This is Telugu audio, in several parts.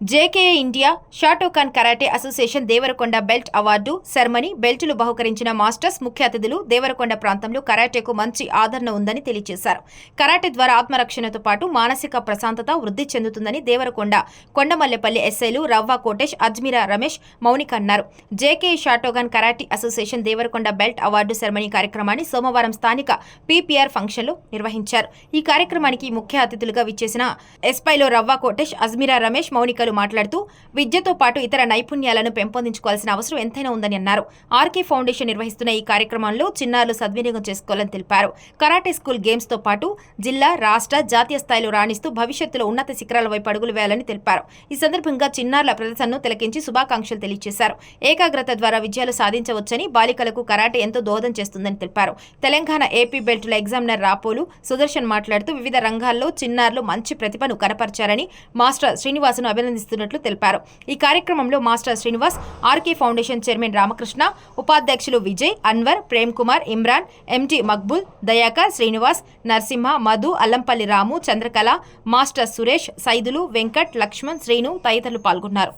JKA India Shotokan karate association Devarakonda belt award ceremony బెల్టులు బహుకరించిన మాస్టర్స్ ముఖ్య అతిథులు దేవరకొండ ప్రాంతంలో కరాటేకు మంచి ఆదరణ ఉందని తెలియజేశారు. కరాటే ద్వారా ఆత్మరక్షణతో పాటు మానసిక ప్రశాంతత వృద్ధి చెందుతుందని దేవరకొండ కొండమల్లెపల్లి ఎస్ఐలు రవ్వ కోటేష్ అజ్మీరా రమేష్ మౌనిక అన్నారు. JK Shotokan karate association Devarakonda belt award ceremony కార్యక్రమాన్ని సోమవారం స్థానిక పీపీఆర్ ఫంక్షన్లో నిర్వహించారు. ఈ కార్యక్రమానికి ముఖ్య అతిథులుగా విచ్చేసిన ఎస్పైలో రవ్వ కోటేష్ అజ్మీరా రమేష్ మౌనిక మౌనికలు మాట్లాడుతూ విద్యతో పాటు ఇతర నైపుణ్యాలను పెంపొందించుకోవాల్సిన అవసరం ఎంతైనా ఉందని అన్నారు. ఆర్కే ఫౌండేషన్ నిర్వహిస్తున్న ఈ కార్యక్రమంలో చిన్నారులు సద్వినియోగం చేసుకోవాలని తెలిపారు. కరాటే స్కూల్ గేమ్స్తో పాటు జిల్లా రాష్ట్ర జాతీయ స్థాయిలో రాణిస్తూ భవిష్యత్తులో ఉన్నత శిఖరాల వైపు అడుగులు వేయాలని తెలిపారు. ఈ సందర్భంగా చిన్నారుల ప్రదర్శనను తిలకించి శుభాకాంక్షలు తెలియజేశారు. ఏకాగ్రత ద్వారా విజయాలు సాధించవచ్చని బాలికలకు కరాటే ఎంతో దోహదం చేస్తుందని తెలిపారు. తెలంగాణ ఏపీ బెల్టుల ఎగ్జామినర్ రాపోలు సుదర్శన్ మాట్లాడుతూ వివిధ రంగాల్లో చిన్నారులు మంచి ప్రతిభను కనపరిచారని మాస్టర్ శ్రీనివాసును అభినందిస్తున్నట్లు తెలిపారు. ఈ కార్యక్రమంలో master Srinivas RK foundation chairman Ramakrishna ఉపాధ్యక్షులు విజయ్ అన్వర్ ప్రేమ్ కుమార్ ఇమ్రాన్ ఎంటి మక్బుల్ దయాకర్ శ్రీనివాస్ నరసింహ మధు అల్లంపల్లి రాము చంద్రకళ మాస్టర్ సురేష్ సైదులు వెంకట్ లక్ష్మణ్ శ్రీను తదితరులు పాల్గొన్నారు.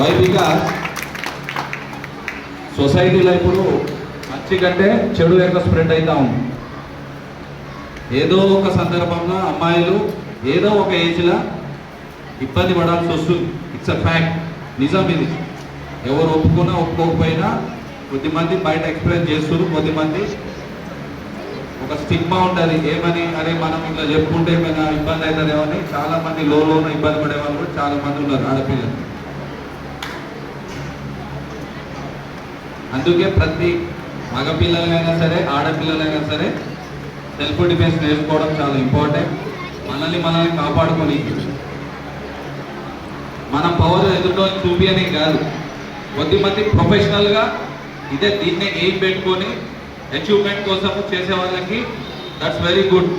వైదిక సొసైటీలో ఇప్పుడు మంచి కంటే చెడు ఎక్కువ స్ప్రెడ్ అవుతా ఉంది. ఏదో ఒక సందర్భంలో అమ్మాయిలు ఏదో ఒక ఏజ్లో ఇబ్బంది పడాల్సి వస్తుంది. ఇట్స్ అ ఫ్యాక్ట్ నిజం ఇది. ఎవరు ఒప్పుకున్నా ఒప్పుకోకపోయినా కొద్దిమంది బయట ఎక్స్ప్లెయిన్ చేస్తున్నారు. కొద్దిమంది ఒక స్టిగ్మా ఉంటుంది. ఏమని? అరే మనం ఇట్లా చెప్పుకుంటే ఏమైనా ఇబ్బంది అవుతుందేమో అని చాలా మంది లోన ఇబ్బంది పడే వాళ్ళు కూడా చాలా మంది ఉన్నారు ఆడపిల్లలు. అందుకే ప్రతి మగపిల్లలైనా సరే ఆడపిల్లలైనా సరే సెల్ఫ్ డిఫెన్స్ నేర్చుకోవడం చాలా ఇంపార్టెంట్ మనల్ని మనల్ని కాపాడుకొని మన పవర్ ఎదుటో చూపియని కాదు. కొద్దిమంది ప్రొఫెషనల్గా ఇదే దీన్నే ఎయిమ్ పెట్టుకొని అచీవ్మెంట్ కోసం చేసే వాళ్ళకి దట్స్ వెరీ గుడ్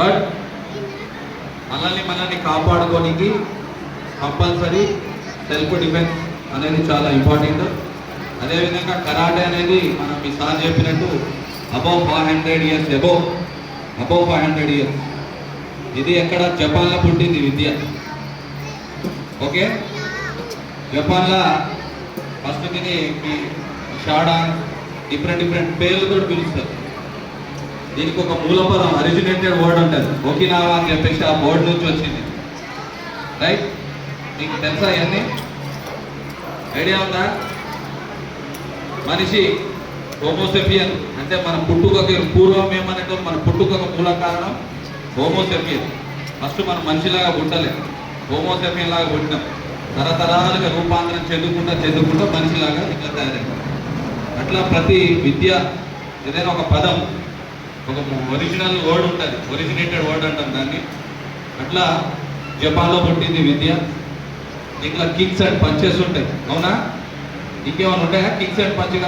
బట్ మనల్ని మనల్ని కాపాడుకోనికి కంపల్సరీ సెల్ఫ్ డిఫెన్స్ అనేది చాలా ఇంపార్టెంట్ అదేవిధంగా కరాటే అనేది మనం ఈసారి సార్ చెప్పినట్టు above five hundred years above above five hundred years ఇది ఎక్కడ? జపాన్లో పుట్టింది విద్య. ఓకే? జపాన్లో ఫస్ట్ దీన్ని షాడా డిఫరెంట్ డిఫరెంట్ పేర్లతో పిలుస్తారు. దీనికి ఒక మూలపదం అరిజినేటెడ్ వర్డ్ ఉంటుంది ఒకినావా అని చెప్పేసి ఆ బోర్డు నుంచి వచ్చింది. రైట్ మీకు తెలుసా ఇవన్నీ? ఐడియా ఉందా? మనిషి హోమోసెపియన్ అంటే మన పుట్టుకకి పూర్వం ఏమనేటో మన పుట్టుకకు మూల కారణం హోమోసెపియన్ ఫస్ట్ మనం మనిషిలాగా పుట్టలే. హోమోసెపియన్ లాగా పుట్టినాం. తరతరాలుగా రూపాంతరం చెందుకుంటా చెందుకుంటా మనిషిలాగా ఇట్లా తయారైంది అట్లా ప్రతి విద్య ఏదైనా ఒక పదం ఒక ఒరిజినల్ వర్డ్ ఉంటుంది. ఒరిజినేటెడ్ వర్డ్ అంటాం దాన్ని. అట్లా జపాన్లో పుట్టింది విద్య. ఇట్లా కిక్స్ అండ్ పంచెస్ ఉంటాయి. అవునా? ఇంకేమైనా ఉంటాయా? Kicks and punch